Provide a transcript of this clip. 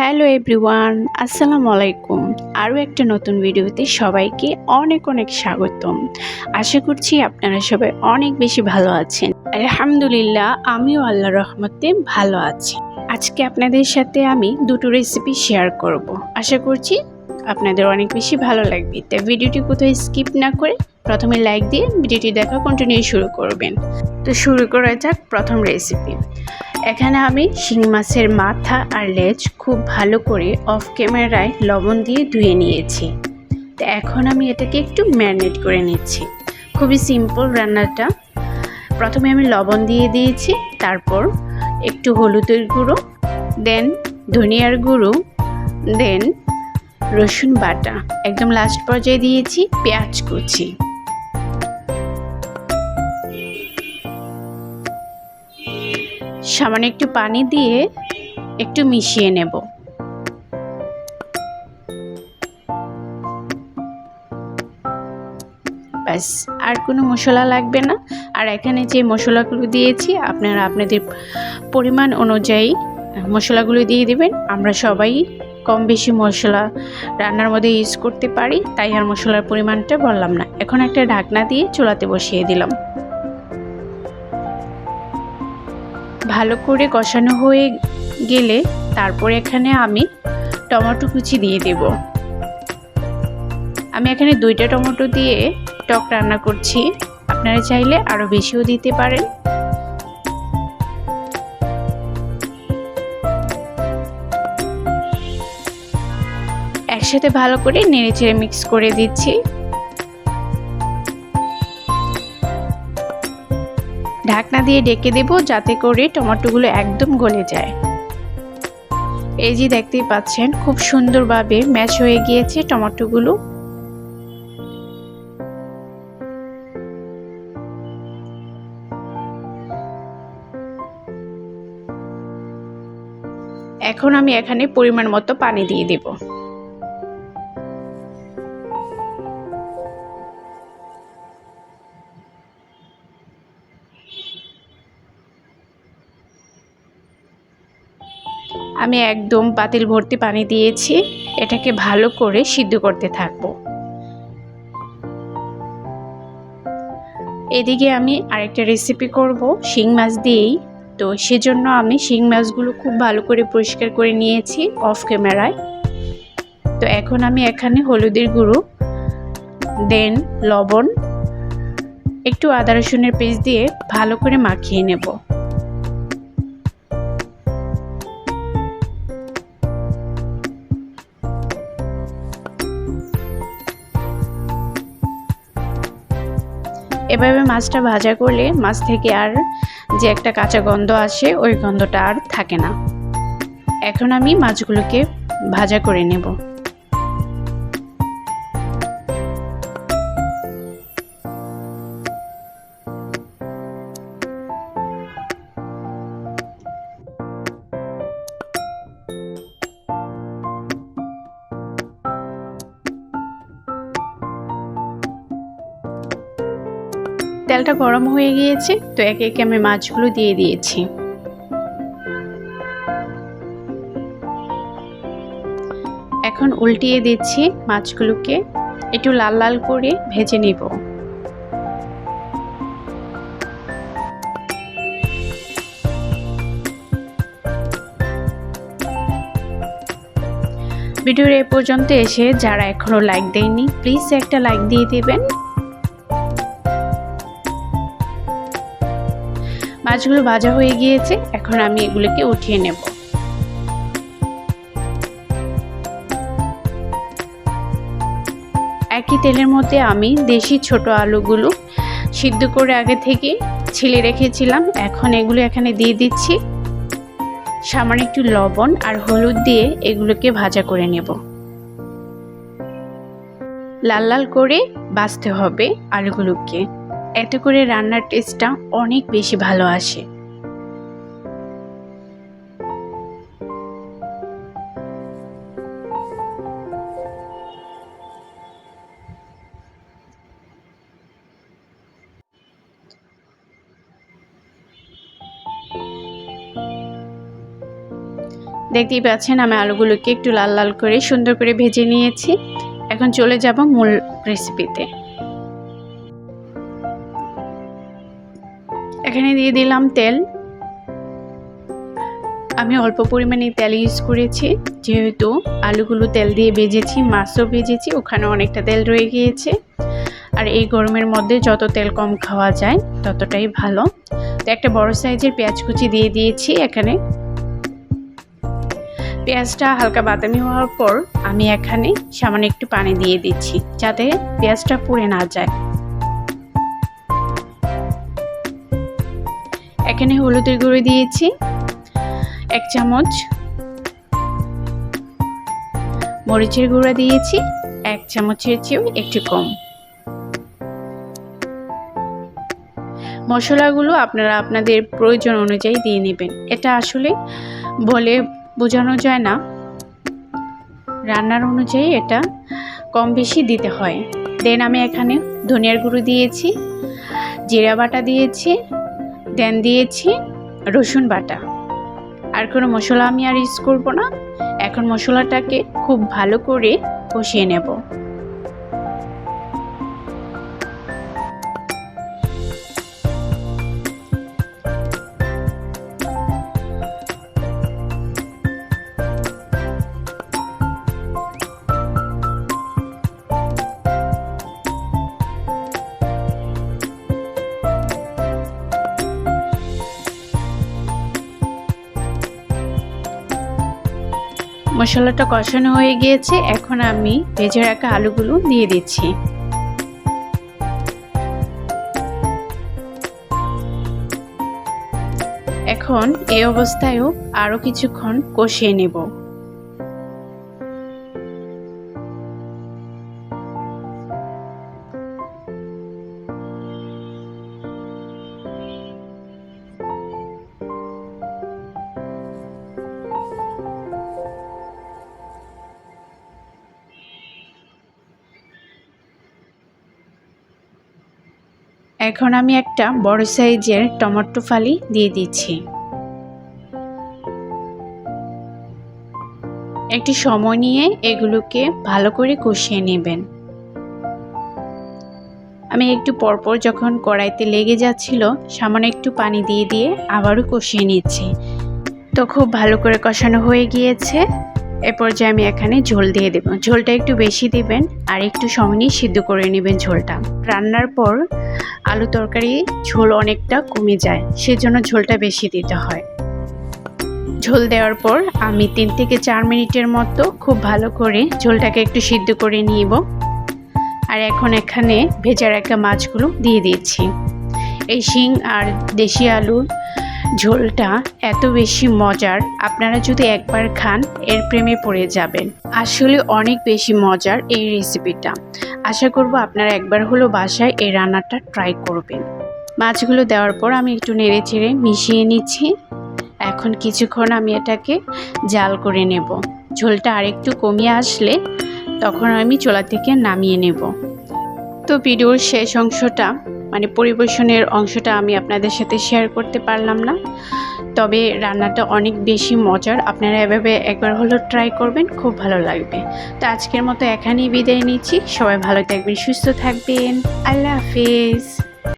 Hello everyone, আসসালামু আলাইকুম। আরও একটা নতুন ভিডিওতে সবাইকে অনেক অনেক স্বাগতম। আশা করছি আপনারা সবাই অনেক বেশি ভালো আছেন। আলহামদুলিল্লাহ, আমিও আল্লাহ রহমতে ভালো আছি। আজকে আপনাদের সাথে আমি দুটো রেসিপি শেয়ার করব। আশা করছি আপনাদের অনেক বেশি ভালো লাগবে। তাই ভিডিওটি কোথাও স্কিপ না করে প্রথমে লাইক দিয়ে ভিডিওটি দেখা কন্টিনিউ শুরু করবেন। তো শুরু করা যাক প্রথম রেসিপি এখানে আমি শিং মাছের মাথা আর লেজ খুব ভালো করে অফ ক্যামেরায় লবণ দিয়ে ধুয়ে নিয়েছি। তো এখন আমি এটাকে একটু ম্যারিনেট করে নিচ্ছি। খুবই সিম্পল রান্নাটা। প্রথমে আমি লবণ দিয়ে দিয়েছি, তারপর একটু হলুদের গুঁড়ো দেন ধনিয়ার গুঁড়ো দেন রসুন বাটা। একদম লাস্ট পর্যায়ে দিয়েছি পেঁয়াজ কুচি। সামান্য একটু পানি দিয়ে একটু মিশিয়ে নেব। ব্যাস, আর কোনো মশলা লাগবে না। আর এখানে যে মশলাগুলো দিয়েছি, আপনারা আপনাদের পরিমাণ অনুযায়ী মশলাগুলো দিয়ে দিবেন। আমরা সবাই কম বেশি মশলা রান্নার মধ্যে ইউজ করতে পারি, তাই আর মশলার পরিমাণটা বললাম না। এখন একটা ঢাকনা দিয়ে চুলাতে বসিয়ে দিলাম। ভালো করে কষানো হয়ে গেলে তারপর এখানে আমি টমেটো কুচি দিয়ে দেব। আমি এখানে দুইটা টমেটো দিয়ে টক রান্না করছি। আপনারা চাইলে আরও বেশিও দিতে পারেন। একসাথে ভালো করে নেড়ে চেড়ে মিক্স করে দিচ্ছি। ঢাকনা দিয়ে ডেকে দেব যাতে করে টমেটোগুলো একদম গলে যায়। এই যে দেখতেই পাচ্ছেন, খুব সুন্দরভাবে ম্যাচ হয়ে গিয়েছে টমেটোগুলো। এখন আমি এখানে পরিমাণ মতো পানি দিয়ে দেবো। আমি একদম পাতিল ভর্তি পানি দিয়েছি, এটাকে ভালো করে সিদ্ধ করতে থাকব। এদিকে আমি আরেকটা রেসিপি করব, শিং মাছ দিয়েই। তো সেজন্য আমি শিং মাছগুলো খুব ভালো করে পরিষ্কার করে নিয়েছি অফ ক্যামেরায় তো এখন আমি এখানে হলুদের গুঁড়ো দেন লবণ, একটু আদা রসুনের পেস্ট দিয়ে ভালো করে মাখিয়ে নেব। এভাবে মাছটা ভাজা করলে মাছ থেকে আর যে একটা কাঁচা গন্ধ আসে, ওই গন্ধটা আর থাকে না। এখন আমি মাছগুলোকে ভাজা করে নেব। তেলটা গরম হয়ে গিয়েছে, তো একে একে আমি মাছগুলো দিয়ে দিয়েছি। এখন উল্টিয়ে দিচ্ছি মাছগুলোকে, একটু লাল লাল করে ভেজে নিব। ভিডিওর এ পর্যন্ত এসে যারা এখনও লাইক দেয়নি প্লিজ একটা লাইক দিয়ে দেবেন। মাছগুলো ভাজা হয়ে গিয়েছে, এখন আমি এগুলোকে উঠিয়ে নেব। একই তেলের মধ্যে আমি দেশি ছোট আলুগুলো সিদ্ধ করে আগে থেকে ছিলে রেখেছিলাম, এখন এগুলো এখানে দিয়ে দিচ্ছি। সামান্য একটু লবণ আর হলুদ দিয়ে এগুলোকে ভাজা করে নেব। লাল লাল করে বাছতে হবে আলুগুলোকে। এতে করে রান্নার টেস্টটা অনেক বেশি ভালো আসে। দেখতেই পাচ্ছেন, আমি আলুগুলোকে একটু লাল লাল করে সুন্দর করে ভেজে নিয়েছি। এখন চলে যাব মূল রেসিপিতে এখানে দিয়ে দিলাম তেল। আমি অল্প পরিমাণে তেল ইউজ করেছি, যেহেতু আলুগুলো তেল দিয়ে ভেজেছি, মাছও ভেজেছি ওখানে অনেকটা তেল রয়ে গিয়েছে। আর এই গরমের মধ্যে যত তেল কম খাওয়া যায়, ততটাই ভালো। তো একটা বড় সাইজের পেঁয়াজ কুচি দিয়ে দিয়েছি এখানে। পেঁয়াজটা হালকা বাদামি হওয়ার পর আমি এখানে সামান্য একটু পানি দিয়ে দিচ্ছি, যাতে পেঁয়াজটা পুড়ে না যায়। এখানে হলুদের গুঁড়ো দিয়েছি, এক চামচ। মরিচের গুঁড়া দিয়েছি, এক চামচের চেয়েও একটু কম। মশলাগুলো আপনারা আপনাদের প্রয়োজন অনুযায়ী দিয়ে নেবেন। এটা আসলে বলে বোঝানো যায় না। রান্নার অনুযায়ী এটা কম বেশি দিতে হয়। দেন আমি এখানে ধনিয়ার গুঁড়ো দিয়েছি, জিরা বাটা দিয়েছি দেন দিয়েছি, রসুন বাটা। আর কোনো মশলা আমি আর ইউজ করব না। এখন মশলাটাকে খুব ভালো করে কষিয়ে নেব। মশলাটা কষানো হয়ে গিয়েছে, এখন আমি ভেজে রাখা আলুগুলো দিয়ে দিচ্ছি। এখন এই অবস্থায়ও আরও কিছুক্ষণ কষিয়ে নেব। এখন আমি একটা বড় সাইজের টমেটো ফালি দিয়ে দিচ্ছি। একটি সময় নিয়ে এগুলোকে ভালো করে কষিয়ে নেবেন। আমি একটু পরপর যখন কড়াইতে লেগে যাচ্ছিল, সামান্য একটু পানি দিয়ে দিয়ে আবারও কষিয়ে নিচ্ছি। তো খুব ভালো করে কষানো হয়ে গিয়েছে। এ পর্যায়ে আমি এখানে ঝোল দিয়ে দেব। ঝোলটা একটু বেশি দিবেন আর একটু সময় নিয়ে সিদ্ধ করে নেবেন ঝোলটা। রান্নার পর আলু তরকারি ঝোল অনেকটা কমে যায়, সেজন্য ঝোলটা বেশি দিতে হয়। ঝোল দেওয়ার পর আমি তিন থেকে চার মিনিটের মতো খুব ভালো করে ঝোলটাকে একটু সিদ্ধ করে নিব। আর এখন এখানে ভেজা রাখা মাছগুলো দিয়ে দিচ্ছি। এই শিং আর দেশি আলুর ঝোলটা এত বেশি মজার, আপনারা যদি একবার খান, এর প্রেমে পড়ে যাবেন। আসলে অনেক বেশি মজার এই রেসিপিটা আশা করব আপনারা একবার হলো বাসায় এই রান্নাটা ট্রাই করবেন। মাছগুলো দেওয়ার পর আমি একটু নেড়ে চেড়ে মিশিয়ে নিচ্ছি। এখন কিছুক্ষণ আমি এটাকে জাল করে নেব। ঝোলটা আরেকটু কমিয়ে আসলে তখন আমি চোলা থেকে নামিয়ে নেব। তো ভিডিওর শেষ অংশটা মানে পরিবেশনের অংশটা আমি আপনাদের সাথে শেয়ার করতে পারলাম না। তবে রান্নাটা অনেক বেশি মজার। আপনারা এভাবে একবার হলো ট্রাই করবেন, খুব ভালো লাগবে। তো আজকের মতো এখানেই বিদায় নিচ্ছি। সবাই ভালো থাকবেন, সুস্থ থাকবেন। আল্লাহ হাফিজ।